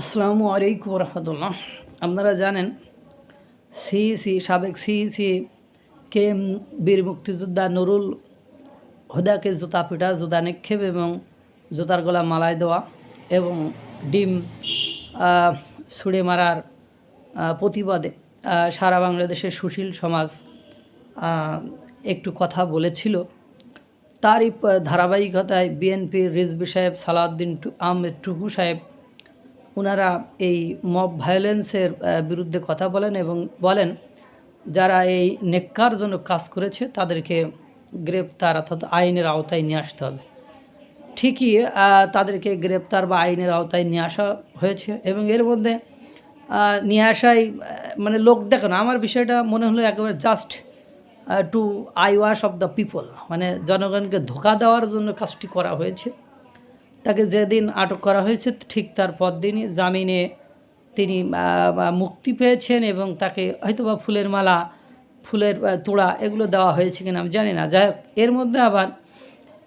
আসসালামু আলাইকুম রহমতুল্লাহ আপনারা জানেন সিইসি সাবেক সিইসি কে এম বীর মুক্তিযোদ্ধা নুরুল হুদাকে জুতা পিটা জুতা নিক্ষেপ এবং জুতার গলা মালায় দেওয়া এবং ডিম ছুঁড়ে মারার প্রতিবাদে সারা বাংলাদেশের সুশীল সমাজ একটু কথা বলেছিল। তারই ধারাবাহিকতায় বিএনপির রিজবি সাহেব সালাউদ্দিন আহমেদ টুকু সাহেব ওনারা এই মব ভায়োলেন্সের বিরুদ্ধে কথা বলেন এবং বলেন, যারা এই নেককারজনক কাজ করেছে, তাদেরকে গ্রেপ্তার অর্থাৎ আইনের আওতায় নিয়ে আসতে হবে। ঠিকই তাদেরকে গ্রেপ্তার বা আইনের আওতায় নিয়ে আসা হয়েছে এবং এর মধ্যে নিয়ে আসাই মানে লোক দেখানো, আমার বিষয়টা মনে হলো একেবারে just to eye wash of the people মানে জনগণকে ধোকা দেওয়ার জন্য কাজটি করা হয়েছে। তাকে যেদিন আটক করা হয়েছে, ঠিক তার পরদিনই জামিনে তিনি মুক্তি পেয়েছেন এবং তাকে হয়তোবা ফুলের মালা, ফুলের তোড়া এগুলো দেওয়া হয়েছে কিনা আমি জানি না। যাই এর মধ্যে আবার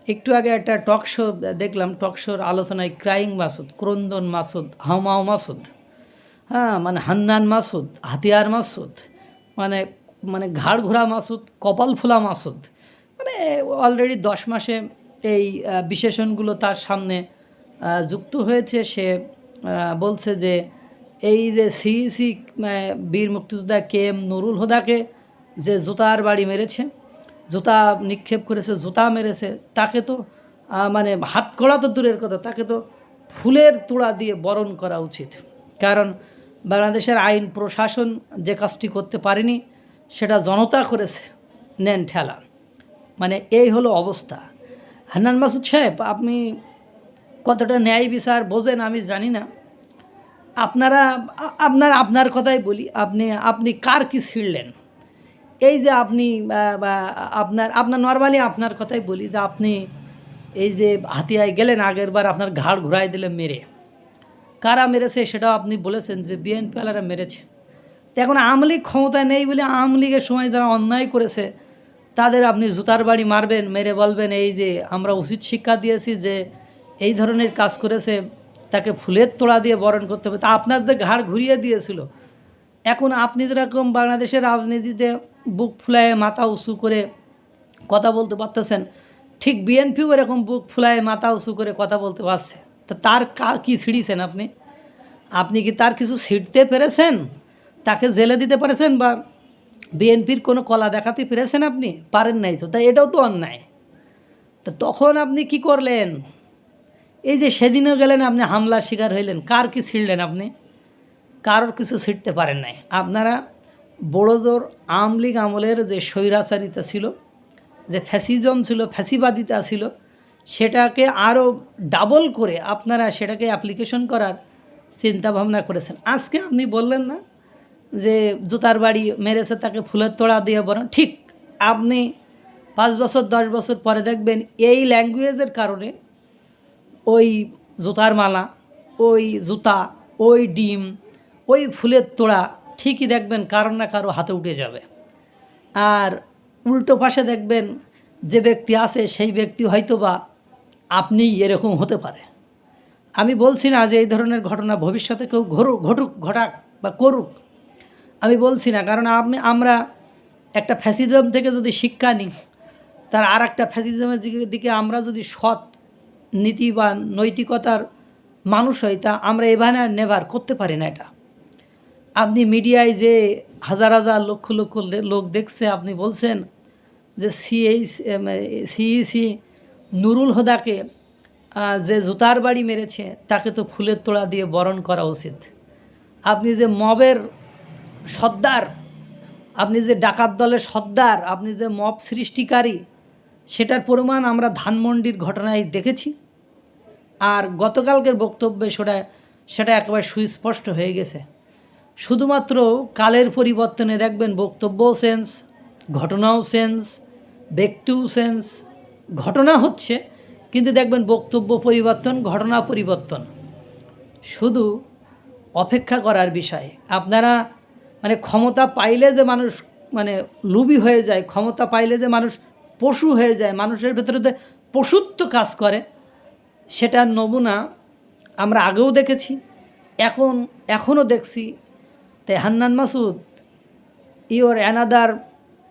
একটু আগে একটা টক শো দেখলাম, টক শোর আলোচনায় ক্রাইং মাসুদ, ক্রন্দন মাসুদ হাউমাউ মাসুদ হ্যাঁ মানে হান্নান মাসুদ, হাতিয়ার মাসুদ মানে মানে ঘাড় ঘোরা মাসুদ, কপাল ফোলা মাসুদ মানে অলরেডি দশ মাসে এই বিশেষণগুলো তার সামনে যুক্ত হয়েছে। সে বলছে যে, এই যে সিইসি বীর মুক্তিযোদ্ধা কে এম নুরুল হোদাকে যে জুতার বাড়ি মেরেছে, জুতা নিক্ষেপ করেছে, জুতা মেরেছে, তাকে তো মানে হাত করা তো দূরের কথা, তাকে তো ফুলের তোড়া দিয়ে বরণ করা উচিত। কারণ বাংলাদেশের আইন প্রশাসন যে কাজটি করতে পারেনি, সেটা জনতা করেছে, নেন ঠেলা। মানে এই হলো অবস্থা। হান্নান মাসুদ সাহেব, আপনি কতটা ন্যায় বিচার বোঝেন আমি জানি না। আপনারা, আপনার আপনার কথাই বলি, আপনি আপনি কার কি ছিঁড়লেন? এই যে আপনি আপনার আপনার নর্মালি আপনার কথাই বলি যে আপনি এই যে হাতিয়ায় গেলেন আগের বার আপনার ঘাড় ঘুরাই দিলে মেরে। কারা মেরেছে সেটাও আপনি বলেছেন যে বিএনপি আলারা মেরেছে। এখন আওয়ামী লীগ ক্ষমতায় নেই বলে আওয়ামী লীগের সময় যারা অন্যায় করেছে তাদের আপনি জুতার বাড়ি মারবেন, মেরে বলবেন, এই যে আমরা উচিত শিক্ষা দিয়েছি যে এই ধরনের কাজ করেছে, তাকে ফুলের তোড়া দিয়ে বরণ করতে হবে। তা আপনার যে ঘাড় ঘুরিয়ে দিয়েছিল, এখন আপনি যেরকম বাংলাদেশের রাজনীতিতে বুক ফুলায় মাথা উঁচু করে কথা বলতে পারতেছেন, ঠিক বিএনপিও এরকম বুক ফুলায় মাথা উঁচু করে কথা বলতে পারছে। তা তার কা, কী ছিঁড়িছেন আপনি? আপনি কি তার কিছু ছিঁড়তে পেরেছেন? তাকে জেলে দিতে পেরেছেন বা বিএনপির কোনো কলা দেখাতে পেরেছেন আপনি? পারেন নাই তো। তাই এটাও তো অন্যায়। তো তখন আপনি কি করলেন? এই যে সেদিনও গেলেন, আপনি হামলার শিকার হইলেন। কার কি ছিঁড়লেন আপনি? কারোর কিছু ছিঁড়তে পারেন নাই। আপনারা বড় জোর আওয়ামী লীগ আমলের যে স্বৈরাচারিতা ছিল, যে ফ্যাসিজম ছিল, ফ্যাসিবাদিতা ছিল, সেটাকে আরও ডাবল করে আপনারা সেটাকে অ্যাপ্লিকেশন করার চিন্তাভাবনা করেছেন। আজকে আপনি বললেন না যে জুতার বাড়ি মেরেছে, তাকে ফুলের তোড়া দিয়ে বরং, ঠিক আপনি পাঁচ বছর, দশ বছর পরে দেখবেন এই ল্যাঙ্গুয়েজের কারণে ওই জুতার মালা, ওই জুতা, ওই ডিম, ওই ফুলের তোড়া ঠিকই দেখবেন কারও না কারও হাতে উঠে যাবে। আর উল্টো পাশে দেখবেন যে ব্যক্তি আছে, সেই ব্যক্তি হয়তোবা আপনি এরকম হতে পারে। আমি বলছি না যে এই ধরনের ঘটনা ভবিষ্যতে কেউ ঘটুক ঘটুক, ঘটাক বা করুক। আমি বলছি না, কারণ আপনি, আমরা একটা ফ্যাসিজম থেকে যদি শিক্ষা নিই, তার আর একটা ফ্যাসিজমের দিকে- আমরা যদি সৎ নীতি বা নৈতিকতার মানুষ হই, তা আমরা এভাবে নেভার করতে পারি না এটা। আপনি মিডিয়ায় যে হাজার হাজার লক্ষ লক্ষ লোক দেখছে, আপনি বলছেন যে সিএইচ সিইসি নুরুল হোদাকে যে জুতার বাড়ি মেরেছে, তাকে তো ফুলের তোড়া দিয়ে বরণ করা উচিত। আপনি যে মবের সর্দার, আপনি যে ডাকাত দলের সর্দার, আপনি যে মব সৃষ্টিকারী, সেটার পরিমাণ আমরা ধানমন্ডির ঘটনায় দেখেছি। আর গতকালকের বক্তব্যে সেটা সেটা একেবারে সুস্পষ্ট হয়ে গেছে। শুধুমাত্র কালের পরিবর্তনে দেখবেন বক্তব্যও সেন্স ঘটনাও সেন্স ব্যক্তিও সেন্স ঘটনা হচ্ছে, কিন্তু দেখবেন বক্তব্য পরিবর্তন, ঘটনা পরিবর্তন। শুধু অপেক্ষা করার বিষয়। আপনারা মানে ক্ষমতা পাইলে যে মানুষ মানে লুবি হয়ে যায়, ক্ষমতা পাইলে যে মানুষ পশু হয়ে যায়, মানুষের ভেতরে যে পশুত্ব কাজ করে সেটার নমুনা আমরা আগেও দেখেছি, এখন, এখনও দেখছি। তাই Hannan Masud, your another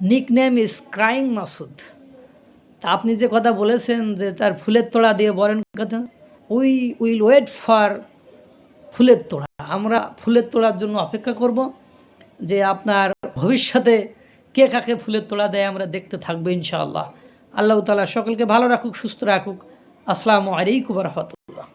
nick name is crying Masud. তা আপনি যে কথা বলেছেন যে তার ফুলের তোড়া দিয়ে বলেন কথা, উই উইল ওয়েট ফর ফুলের তোড়া। আমরা ফুলের তোড়ার জন্য অপেক্ষা করব। যে আপনার ভবিষ্যতে কে কাকে ফুলের তোড়া দেয় আমরা দেখতে থাকব ইনশাআল্লাহ। আল্লাহ তালা সকলকে ভালো রাখুক, সুস্থ রাখুক। আসসালামু আলাইকুম রহমতুল্লাহ।